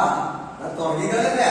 ആ തുടങ്ങിക്കളല്ലേ?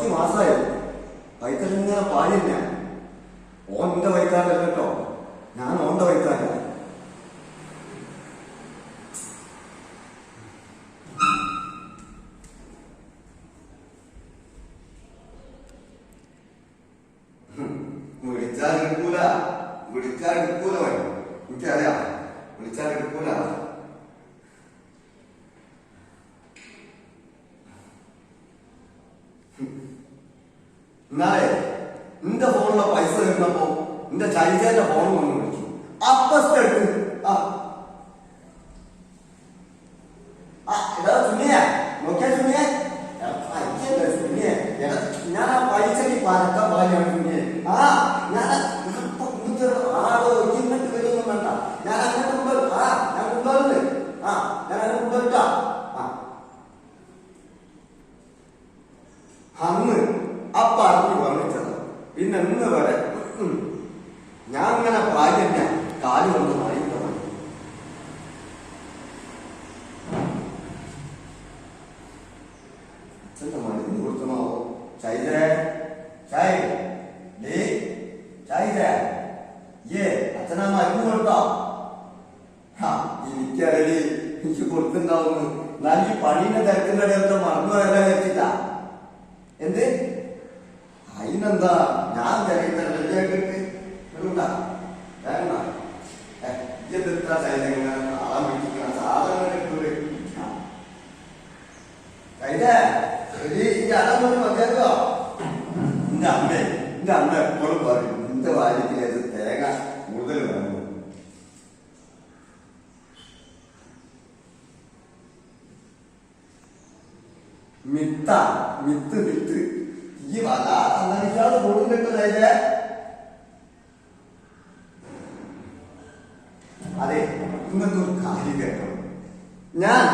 കുറച്ച് മാസമായി വൈത്തൽ പാലില്ല. ഓൻ എന്റെ വൈത്താരല്ല കേട്ടോ. ഞാൻ ഓന്റെ വൈത്താരല്ല വിളിച്ചാൽ എടുക്കൂല. വിളിച്ചാൽ എടുക്കൂല എനിക്കറിയാം. വിളിച്ചാൽ എടുക്കൂല എന്നാലേ നിന്റെ ഫോണിലെ പൈസ തരുന്നപ്പോ നിന്റെ ചൈതന്റെ ഫോൺ വന്ന് വിളിച്ചു അപ്പസ്റ്റ് മരുന്ന് കൊടുക്കണോ ചൈതേ ചായ ഡേ ചൈതേ ഏ അച്ഛനാ മരുന്ന് കൊടുത്തോ ഹാ എനിക്കറിയി എനിക്ക് കൊടുത്തിണ്ടാവുന്നു എന്നാൽ ഈ പണീന്റെ തിരക്കിന്റെ ഇടയിലത്തെ മറന്നു പോയാലോ വെച്ചിട്ടാ എന്ത് അതിനെന്താ ഞാൻ തിരക്കിന്റെ റെഡിയാക്കിട്ട് വേണ്ട വേണ്ട ഇന്നത്തെ ഒരു കാര്യം കേട്ടോ. ഞാൻ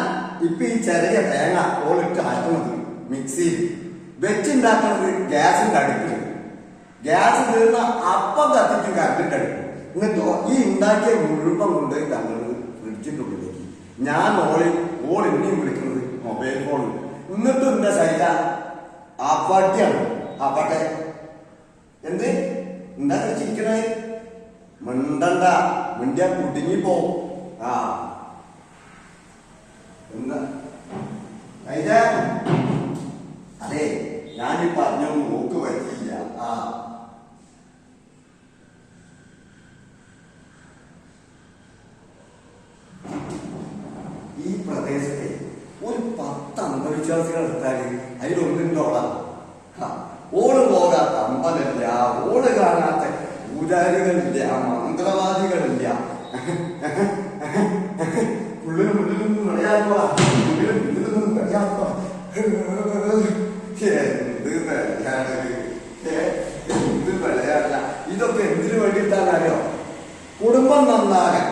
ഇപ്പൊ ഈ ചെറിയ തേങ്ങ ഓളിട്ട് അരക്കുന്നത് മിക്സിയിൽ വെച്ചുണ്ടാക്കുന്നത് ഗ്യാസിന്റെ അടുപ്പിൽ ഗ്യാസ് തീർന്ന അപ്പം കത്തിക്കും കറണ്ടിന്റെ അടുപ്പ് എന്നിട്ടോ ഈ ഉണ്ടാക്കിയ മുഴുവൻ കൊണ്ടുപോയി ഫ്രിഡ്ജിന്റെ ഉള്ളിലേക്ക്. ഞാൻ ഓളി ഓൾ എന്നെയും വിളിക്കുന്നത് മൊബൈൽ ഫോൺ എന്നിട്ടും എന്റെ സൈല ആ പട്ടിയാണ് എന്ത്? എന്താ ചിരിക്കണേ? മിണ്ടണ്ട. മിണ്ടിയാ കുടുങ്ങി പോവും ആ. എന്താ? അതെ ഞാനീ പറഞ്ഞൊന്നും നോക്ക് പറ്റിയില്ല ആ. ഈ പ്രദേശത്തെ ഒരു പത്ത് അന്ധവിശ്വാസികൾ എടുത്താൽ അതിലൊന്നിന്റെ ഓൾ. പോകാത്ത അമ്പലമില്ല ഓൾ കാണാത്ത പൂജാരികളില്ല മന്ത്രവാദികളില്ല. ഉള്ളിലും വിളയാക്കോ ഉള്ളിലും ഉള്ളിലും വിളയാക്കോ എന്ത് വിളയാണ് ഏ, എന്ത് വിളയാട ഇതൊക്കെ എന്തിനു വേണ്ടിയിട്ടാണറിയോ കുടുംബം നന്നാകാൻ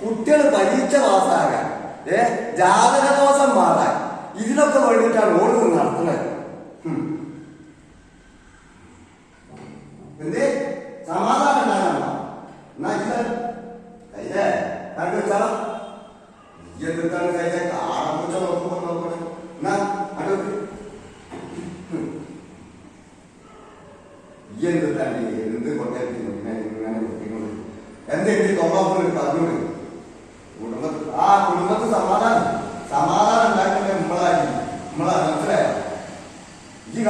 കുട്ടികൾ പരീക്ഷ പാസ്സാകാൻ ഏ ജാതകദോഷം മാറാൻ ഇതിനൊക്കെ വേണ്ടിയിട്ടാണ് ഓടുന്നത് നടത്തുന്നത്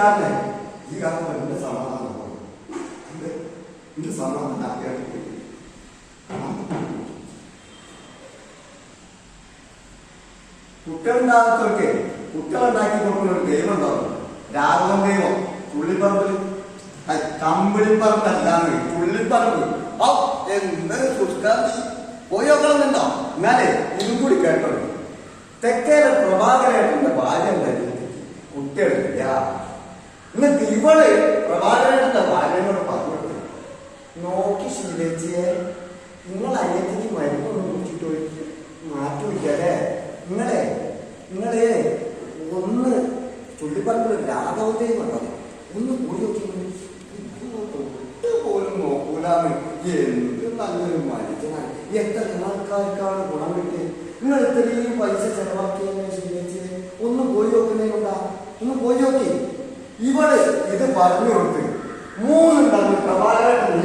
കാരണേ ഈ കാരണം എന്റെ സമാധാനം. എന്ത്? എന്റെ സമാധാനം ഉണ്ടാക്കിയാൽ കുട്ടികളുണ്ടാകത്തൊക്കെ കുട്ടികളുണ്ടാക്കി കൊടുക്കുന്ന ഒരു ദൈവം ഉണ്ടാവും രാഘവൻ ദൈവം. തുള്ളിപ്പറമ്പിൽ കമ്പിളിപ്പറമ്പല്ലാന്ന് തുള്ളിപ്പറമ്പ് ഓ എന്ത് സുഷ്കാന്തി പോയോക്കണമെന്നുണ്ടോ എന്നാലേ ഇതും കൂടി കേട്ടോ തെക്കേലെ പ്രഭാകരേട്ടന്റെ ഭാര്യ ഉണ്ടായിരുന്നു കുട്ടികളില്ല എന്നിട്ട് ഇവൾ പ്രഭാകരേട്ടന്റെ ഭാര്യനോട് പറഞ്ഞു നോക്കി ശീലിച്ചേ നിങ്ങൾ അനിയത്തിക്ക് മരുന്നൊന്നും കുടിച്ചിട്ട് പോയിട്ട് മാറ്റമില്ലേ നിങ്ങളെ നിങ്ങളെ ഒന്ന് ചുള്ളിപ്പറമ്പ് രാഘവത്തെ പറഞ്ഞു ഒന്ന് കൂടി നോക്കി പോലും നോക്കൂലാന്ന് എന്ത് നല്ലൊരു മനുഷ്യനാണ്. എത്ര ആൾക്കാർക്കാണ് ഗുണം കിട്ടിയത് നിങ്ങൾ ഇത്രയും പൈസ ചെലവാക്കിയെന്ന് ശീലിച്ച് ഒന്ന് പോയി നോക്കുന്നേ കൊണ്ടാ ഒന്ന് പോയി നോക്കി. ഇവൾ ഇത് പറഞ്ഞു കൊടുത്ത്. മൂന്നുണ്ടാകും. പ്രഭാകരൻ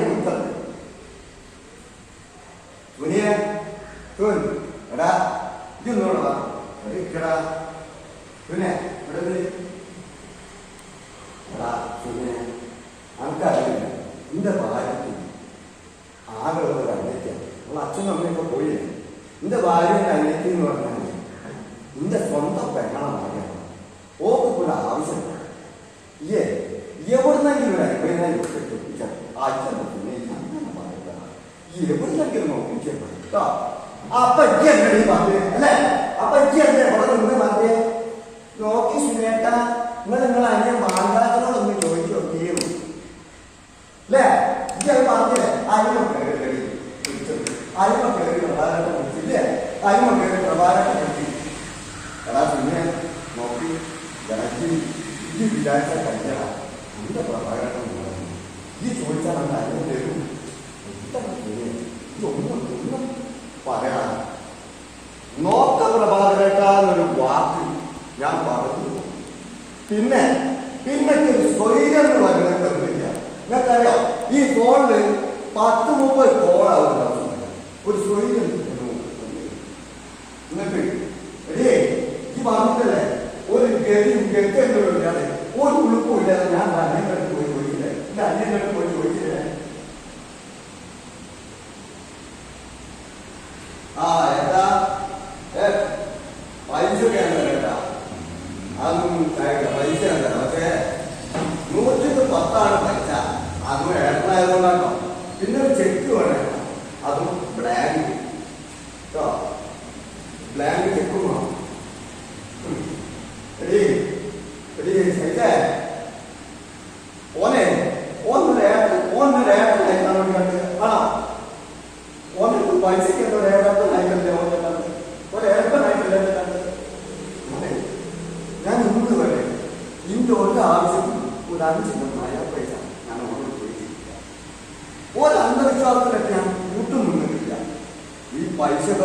അപ്പൊ ഇജ്ജ് എന്നടി പറഞ്ഞേ അല്ലേ പിന്നെ പിന്നെ ഒരു സ്വൈര്യം എന്ന് നിങ്ങൾക്കറിയാം ഈ ഫോണിൽ പത്ത് മുപ്പത് കോളാവും ഒരു എടേ ഈ പറഞ്ഞല്ലേ ഒരു ഗതിയും ഗത്യങ്ങളില്ലാതെ ഒരു ഉളുപ്പും ഇല്ലാതെ ഞാൻ അടുത്ത് പോയി ചോദിച്ചില്ലേ? എന്റെ അടുത്ത് പോയി ചോദിച്ചില്ലേ? ആ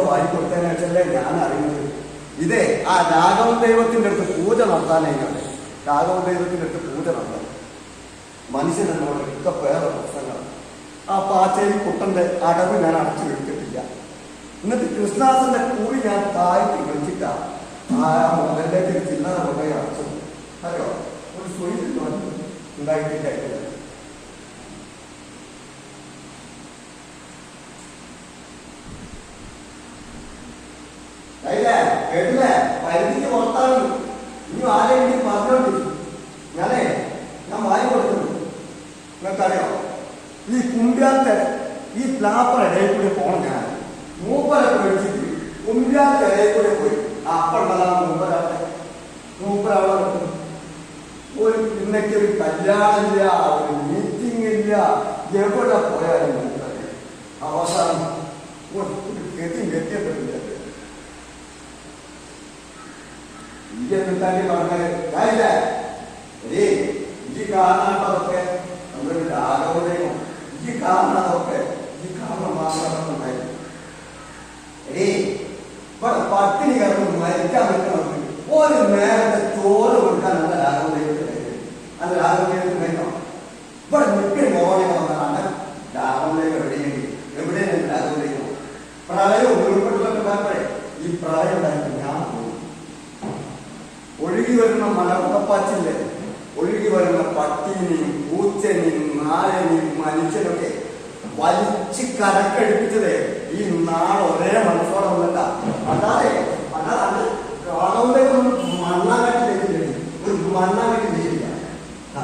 ഒക്കെ ഞാൻ അറിയുന്നത് ഇതേ ആ രാഘവൻ ദൈവത്തിന്റെ അടുത്ത് പൂജ നടത്താനായിക്കോട്ടെ രാഘവൻ ദൈവത്തിന്റെ അടുത്ത് പൂജ നടത്താൻ. മനുഷ്യൻ എന്നോട് ഒക്കെ വേറെ പ്രശ്നങ്ങളാണ് ആ പാച്ചേരി കുട്ടന്റെ അടവ് ഞാൻ അടച്ചു വെച്ചിട്ടില്ല. എന്നിട്ട് കൃഷ്ണദാസന്റെ കൂടി ഞാൻ താഴ്ത്തി വെച്ചിട്ടാ ആ മുതലേക്ക് ചില്ലറ കൊണ്ടുപോയി അടച്ചു അറിയോ? ഒരു സ്വയം ഉണ്ടായിട്ടില്ല അല്ലേ കേട്ടില്ലേ പരിധിക്ക് പുറത്താണ് ഇനി ആരെങ്കിലും ഞാനേ ഞാൻ വായി കൊടുക്കുന്നു. നിങ്ങൾക്കറിയോ? ഈ കുമ്പ്യാത്തെ ഈ പ്ലാപ്പർ ഇടയിൽ കൂടി പോണം ഞാൻ. മൂപ്പരെ പേടിച്ചിട്ട് കുമ്പ്യാത്തെ ഇടയിൽ കൂടി പോയി. അപ്പുള്ളതാ മൂപ്പരാട്ടെ മൂപ്പരവിടെ ഒരു പിന്നേക്ക് ഒരു കല്യാണമില്ല മീറ്റിംഗ് ഇല്ല. എവിടെ പോയാലും അവസാനം ഒരു ഗതി ये पिता के बारे में क्या है अरे, ये कहा ना 이제 끝까지 만나게 가야 우리 देखो ये कहा ना तो के ये कहा ना 이제 가나 마사라는 거야 우리 पर पार्टी नहीं करते मैं क्या बोलता हूँ। और मैं तो चोर उनका नंबर आगे देखते हैं। अंदर आगे देखते हैं ना पर मुक्के मौन है हमारा ना आगे देखते हैं एवढे नहीं आगे देखते हैं प्राय उन लोगों को तो करना पड़े। ये प्राय नहीं വരുന്ന മലമുഖപ്പാച്ചില്ലേ ഒഴുകി വരുന്ന പട്ടീനെയും പൂച്ചനെയും നായനെയും മനുഷ്യനൊക്കെ വലിച്ച് കരക്കടിപ്പിച്ചത് ഈ നാട് ഒരേ മനസ്സോടെ വന്നിട്ട. അതായത് അതാണ് കാണുന്ന മണ്ണാകട്ടിലേക്ക് ഒരു മണ്ണാകട്ടി വെച്ചില്ല ആ.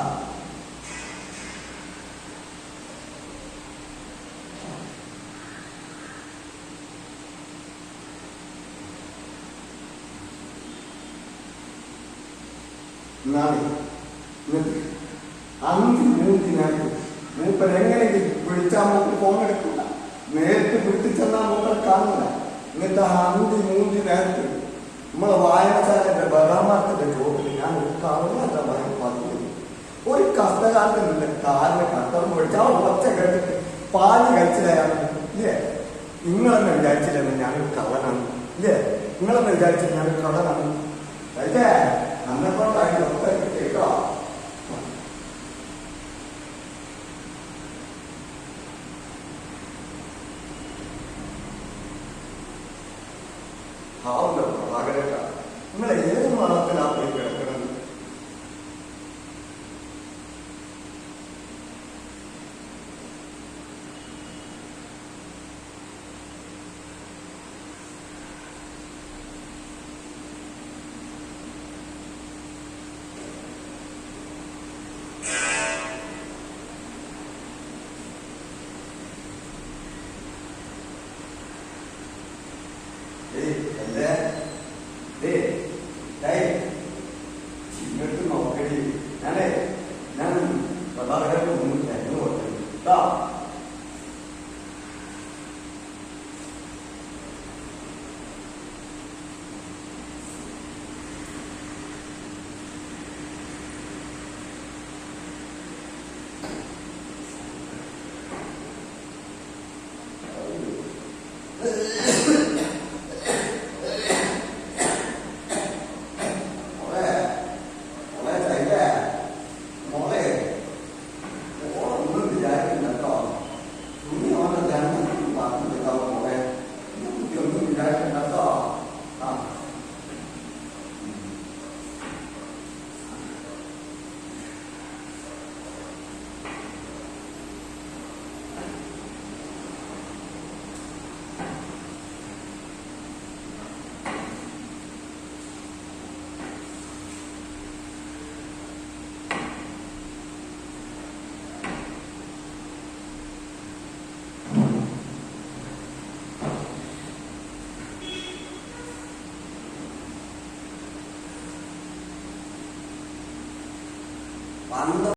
എന്നിട്ട് അഞ്ച് മൂന്നിനായിട്ട് മൂപ്പൻ എങ്ങനെ വിളിച്ചാൽ മൂപ്പർ ഫോൺ എടുക്കില്ല നേരിട്ട് വിളിച്ചു ചെന്നാൽ മൂപ്പർ കാണില്ല എന്നിട്ട് ആ അഞ്ച് മൂന്ന് നേരത്ത് നമ്മളെ വായനശാലയുടെ ബലാമാർത്തിന്റെ ചോട്ടിൽ ഞാൻ ഒരു കവലല്ല ഭയം പറഞ്ഞു ഒരു കഷ്ടകാലത്തിനുള്ള കാലിന് കട്ടം പൊഴിച്ച് ആ ഒച്ച കേട്ടിട്ട് പാൽ കഴിച്ചില്ലായാണ് ഇല്ലേ? നിങ്ങളെന്ന് വിചാരിച്ചില്ലെന്ന് ഞാനൊരു കള്ളനാണ്. ഇല്ലേ? നിങ്ങളെന്നെ വിചാരിച്ചില്ല ഞാനൊരു കള്ളനാണ്. അല്ലേ? 你那帮大爷整不会